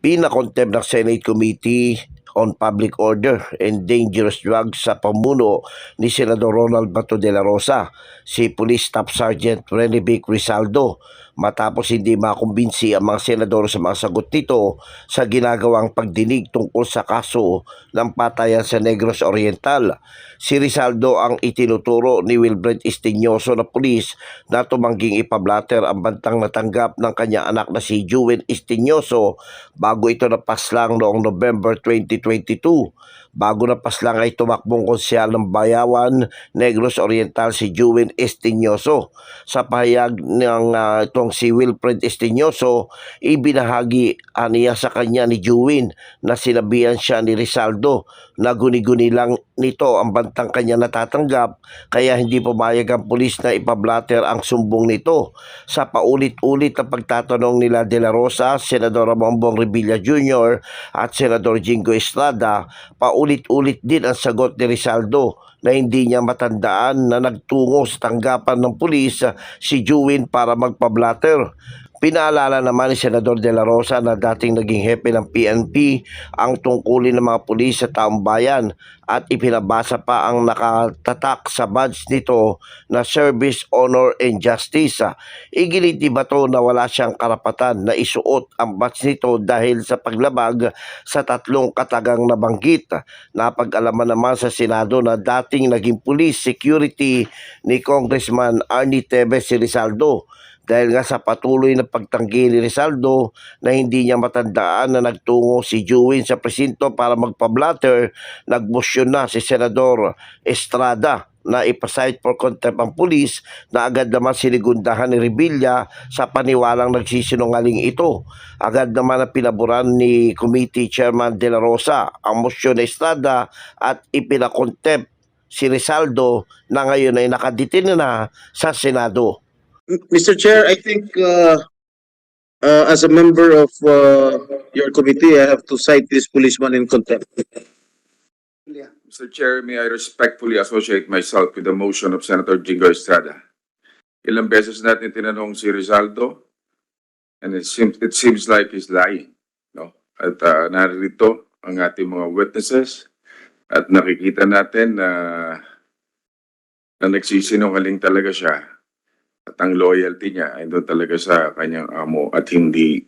pinakontempt ng Senate Committee on Public Order and Dangerous Drugs sa pamuno ni Senador Ronald Bato de la Rosa, si Police Staff Sergeant Rene Vic Rizaldo matapos hindi makumbinsi ang mga senador sa mga sagot nito sa ginagawang pagdinig tungkol sa kaso ng patayan sa Negros Oriental. Si Rizaldo ang itinuturo ni Wilbred Istinyoso na pulis na tumangging ipablatter ang bantang natanggap ng kanyang anak na si Jewel Istinyoso bago ito napaslang noong November 2022. Bago napaslang ay tumakbong konsyal ng Bayawan, Negros Oriental si Jewel Estinyoso. Sa pahayag ng ah, itong si Wilfred Estinyoso, ibinahagi aniya sa kanya ni Jewin na sinabihan siya ni Rizaldo na guni-guni lang nito ang bantang kanya natatanggap kaya hindi pumayag ang pulis na ipablatter ang sumbong nito. Sa paulit-ulit na pagtatanong nila De La Rosa, Senador Ramon Revilla Jr. at Senador Jingo Estrada, paulit-ulit din ang sagot ni Rizaldo na hindi niya matandaan na nagtungo sa tanggapan ng pulis si Jewin para magpablatter. Pinaalala naman ni Senador De La Rosa na dating naging hepe ng PNP ang tungkulin ng mga pulis sa taong bayan at ipinabasa pa ang nakatatak sa badge nito na Service, Honor, and Justice. Iginit ni Bato na wala siyang karapatan na isuot ang badge nito dahil sa paglabag sa tatlong katagang nabanggit. Napag-alaman naman sa Senado na dating naging police security ni Congressman Arnie Tevez Rizaldo dahil nga sa patuloy na pagtanggi ni Rizaldo na hindi niya matandaan na nagtungo si Jewin sa presinto para magpablatter, nagbosyon na si Senador Estrada na ipasite for contempt ang pulis na agad naman sinigundahan ni Revilla sa paniwalang nagsisinungaling ito. Agad naman na pinaboran ni Committee Chairman De La Rosa ang motion ni Estrada at ipinakontempt si Rizaldo na ngayon ay nakaditin na sa Senado. Mr. Chair, I think uh, uh, as a member of uh, your committee, I have to cite this policeman in contempt. Mr. Chair, may I respectfully associate myself with the motion of Senator Jingo Estrada. Ilang beses natin tinanong si Rizaldo, and it seems, it seems like he's lying. No? At uh, narito ang ating mga witnesses, at nakikita natin na, na nagsisinungaling talaga siya. At ang loyalty niya ay doon talaga sa kanyang amo at hindi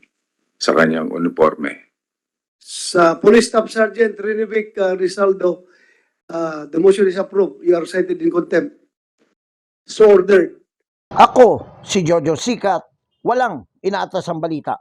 sa kanyang uniforme. Sa Police Staff Sergeant Renivic uh, Rizaldo, uh, the motion is approved. You are cited in contempt. So ordered. Ako, si Jojo Sikat, walang inaatas ang balita.